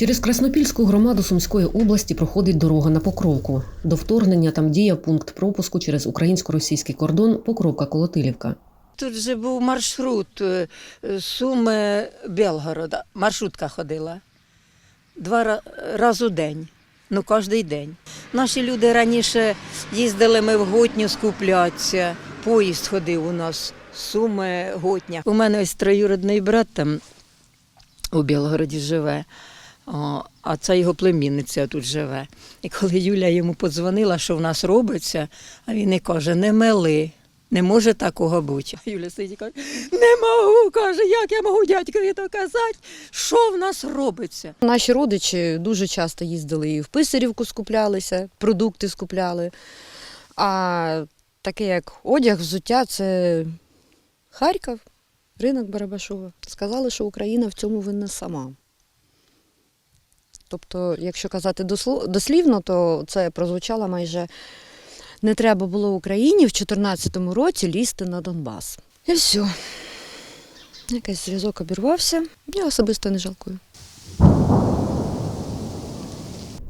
Через Краснопільську громаду Сумської області проходить дорога на Покровку. До вторгнення там діяв пункт пропуску через українсько-російський кордон Покровка-Колотилівка. Тут же був маршрут е, Суми Белгорода. Маршрутка ходила два ра- раз у день. Ну, кожен день. Наші люди раніше їздили ми в Готню скуплятися. Поїзд ходив у нас Суми Готня. У мене ось троюродний брат там у Білгороді живе. А це його племінниця тут живе. І коли Юля йому подзвонила, що в нас робиться, а він і каже: не мели, не може такого бути. Юля сидить і каже, не можу, каже, як я можу дядькові то казати, що в нас робиться. Наші родичі дуже часто їздили і в Писарівку скуплялися, продукти скупляли. А таке як одяг, взуття це Харків, ринок Барабашова. Сказали, що Україна в цьому винна сама. Тобто, якщо казати дослівно, то це прозвучало майже не треба було Україні в 2014 році лізти на Донбас. І все. Якийсь зв'язок обірвався. Я особисто не жалкую.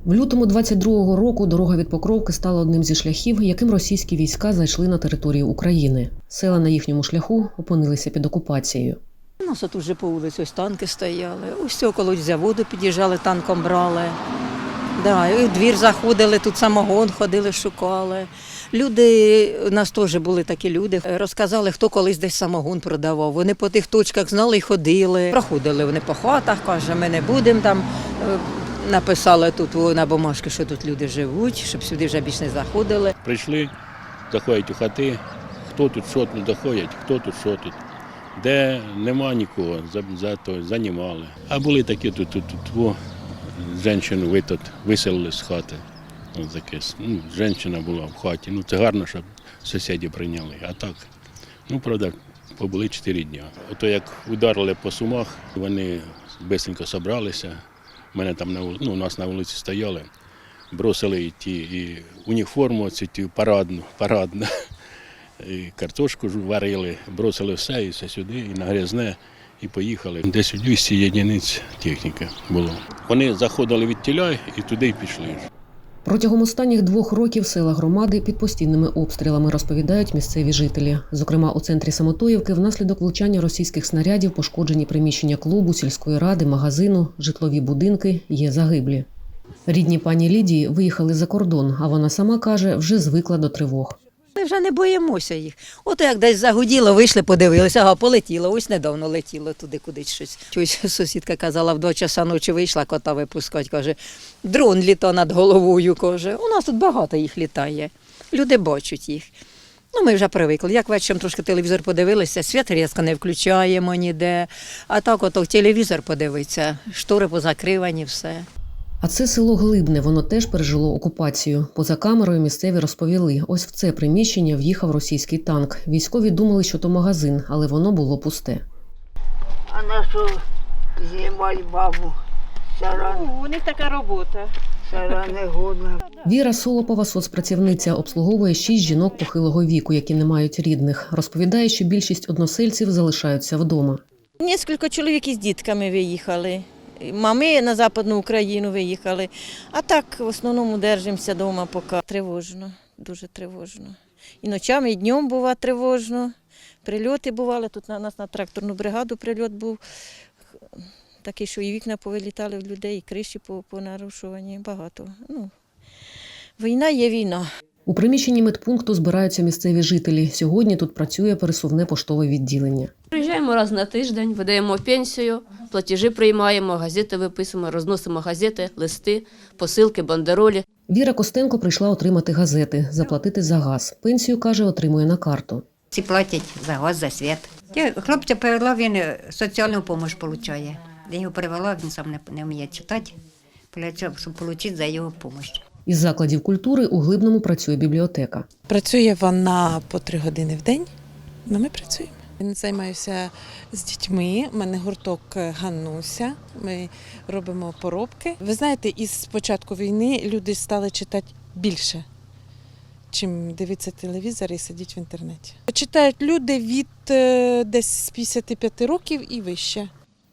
В лютому 22-го року дорога від Покровки стала одним зі шляхів, яким російські війська зайшли на територію України. Села на їхньому шляху опинилися під окупацією. У нас тут вже по вулиці ось танки стояли, ось около заводу під'їжджали, танком брали. Да, і в двір заходили, тут самогон ходили, шукали. Люди, у нас теж були такі люди, розказали, хто колись десь самогон продавав. Вони по тих точках знали і ходили. Проходили вони по хатах, каже, ми не будемо там. Е, Написали тут на бумажки, що тут люди живуть, щоб сюди вже більше не заходили. Прийшли, заходять у хати, хто тут що тут заходять, хто тут що тут. Де нема нікого, за, за то занімали. А були такі тут, тут, тут жінку ви тут виселили з хати. Ось таке, ну, жінка була в хаті. Ну, це гарно, щоб сусіді прийняли. А так, ну, правда, побули чотири дні. Ото як ударили по сумах, вони швидко зібралися. Мене там на ну, у нас на вулиці стояли, бросили ті і уніформу, цю парадну, парадну. І картошку варили, бросили все, і все сюди, і на грязне, і поїхали. Десь 200 єдиниць техніки було. Вони заходили від тіля і туди й пішли. Протягом останніх двох років села громади під постійними обстрілами розповідають місцеві жителі. Зокрема, у центрі Самотоївки внаслідок влучання російських снарядів пошкоджені приміщення клубу, сільської ради, магазину, житлові будинки є загиблі. Рідні пані Лідії виїхали за кордон, а вона сама каже, вже звикла до тривог. Ми вже не боїмося їх. От як десь загуділо, вийшли, подивилися, ага, полетіло. Ось недавно летіло туди кудись щось. Чусь сусідка казала, в два часа ночі вийшла кота випускати. Каже, дрон літа над головою. каже. У нас тут багато їх літає. Люди бачать їх. Ну, ми вже привикли. Як вечором трошки телевізор подивилися, світ різко не включаємо ніде. А так ото телевізор подивиться, штори позакривані, все. А це село Глибне, воно теж пережило окупацію. Поза камерою місцеві розповіли: ось в це приміщення в'їхав російський танк. Військові думали, що то магазин, але воно було пусте. А на що знімати бабу? Ну, у них така робота. негодна. Віра Солопова, соцпрацівниця, обслуговує шість жінок похилого віку, які не мають рідних. Розповідає, що більшість односельців залишаються вдома. Нескільки чоловік із дітками виїхали. Мами на Западну Україну виїхали. А так в основному держимося вдома поки. Тривожно, дуже тривожно. І ночами, і днем буває тривожно. Прильоти бували. Тут на нас на тракторну бригаду прильот був. Такий, що і вікна повилітали в людей, і криші по- понарушувані. Багато. Ну, війна є війна. У приміщенні медпункту збираються місцеві жителі. Сьогодні тут працює пересувне поштове відділення. Приїжджаємо раз на тиждень, видаємо пенсію, платежі приймаємо, газети виписуємо, розносимо газети, листи, посилки, бандеролі. Віра Костенко прийшла отримати газети, заплатити за газ. Пенсію каже, отримує на карту. Ці платять за газ, за світ. Я хлопця перевела, він е, соціальну допомогу отримує. Я його перевела, він сам не, не вміє читати, для щоб отримати за його допомогу. Із закладів культури у Глибному працює бібліотека. Працює вона по три години в день, але ми працюємо. Займаюся з дітьми. У мене гурток Ганнуся. Ми робимо поробки. Ви знаєте, із початку війни люди стали читати більше, чим дивитися телевізор і сидіти в інтернеті. Читають люди від е, десь з 55 років і вище.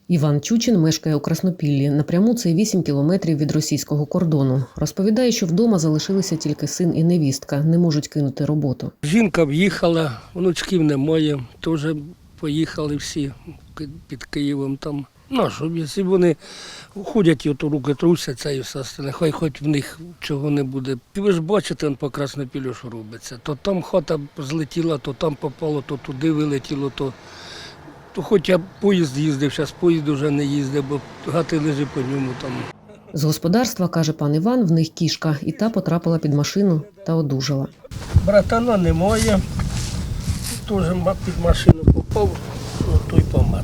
Іван Чучин мешкає у Краснопіллі. Напряму це 8 кілометрів від російського кордону. Розповідає, що вдома залишилися тільки син і невістка, не можуть кинути роботу. Жінка в'їхала, внучків немає, теж поїхали всі під Києвом там. Ну, а що, якщо вони ходять і руки трусяться і все остальне, хай хоч в них чого не буде. Ви ж бачите по Краснопілю, що робиться. То там хата злетіла, то там попало, то туди вилетіло, то, то хоч я поїзд їздив, зараз поїзд вже не їздить, бо гати лежить по ньому там. З господарства, каже пан Іван, в них кішка, і та потрапила під машину та одужала. Братана немає, теж під машину попав, ну той помер.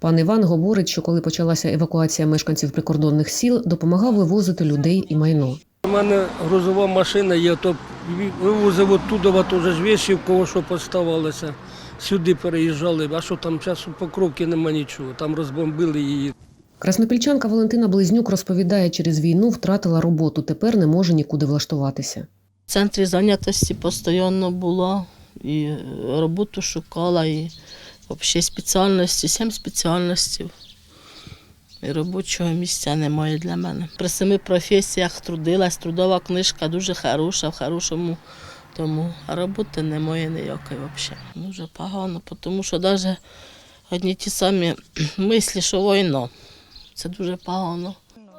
Пан Іван говорить, що коли почалася евакуація мешканців прикордонних сіл, допомагав вивозити людей і майно. У мене грузова машина є, то вивозив оттуда, теж ж вішів, кого що поставалося. Сюди переїжджали, а що там часу покровки нема нічого, там розбомбили її. Краснопільчанка Валентина Близнюк розповідає, через війну втратила роботу, тепер не може нікуди влаштуватися. В центрі зайнятості постійно була, і роботу шукала, і взагалі спеціальності, сім спеціальностей. І робочого місця немає для мене. При семи професіях трудилась, трудова книжка дуже хороша, в хорошому тому, а роботи немає ніякої взагалі. Дуже погано, тому що навіть одні ті самі мислі, що війна. Це дуже погано.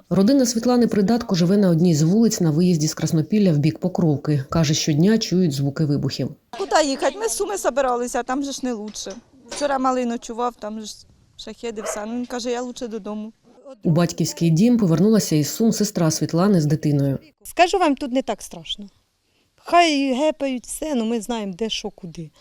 Родина Світлани Придатко живе на одній з вулиць на виїзді з Краснопілля в бік Покровки. Каже, щодня чують звуки вибухів. Куди їхати? Ми з суми збиралися, а там же ж не лучше. Вчора малий ночував, там же ж шахеди все. Ну, він каже, я лучше додому. У батьківський дім повернулася із Сум сестра Світлани з дитиною. Скажу вам, тут не так страшно. Хай гепають все, ну ми знаємо, де що куди.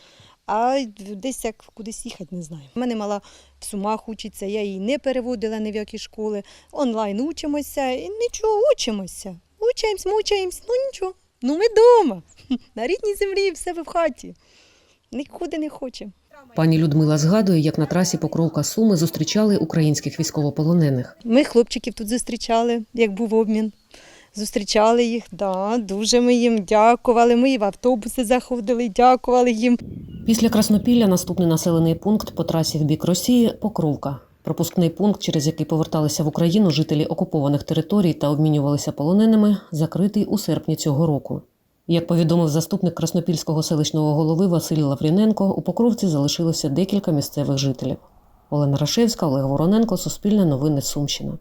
А десь як кудись їхати не знаю. У мене мала в сумах учиться, я її не переводила ні в які школи. Онлайн учимося і нічого, учимося. Учаємось, мучаємось, ну нічого. Ну ми вдома, на рідній землі, в себе в хаті. Нікуди не хочемо. Пані Людмила згадує, як на трасі Покровка Суми зустрічали українських військовополонених. Ми хлопчиків тут зустрічали, як був обмін. Зустрічали їх, да, дуже ми їм дякували. Ми і в автобуси заходили, дякували їм. Після Краснопілля наступний населений пункт по трасі в бік Росії Покровка. Пропускний пункт, через який поверталися в Україну жителі окупованих територій та обмінювалися полоненими, закритий у серпні цього року. Як повідомив заступник Краснопільського селищного голови Василь Лавріненко, у Покровці залишилося декілька місцевих жителів. Олена Рашевська, Олег Вороненко, Суспільне новини Сумщина.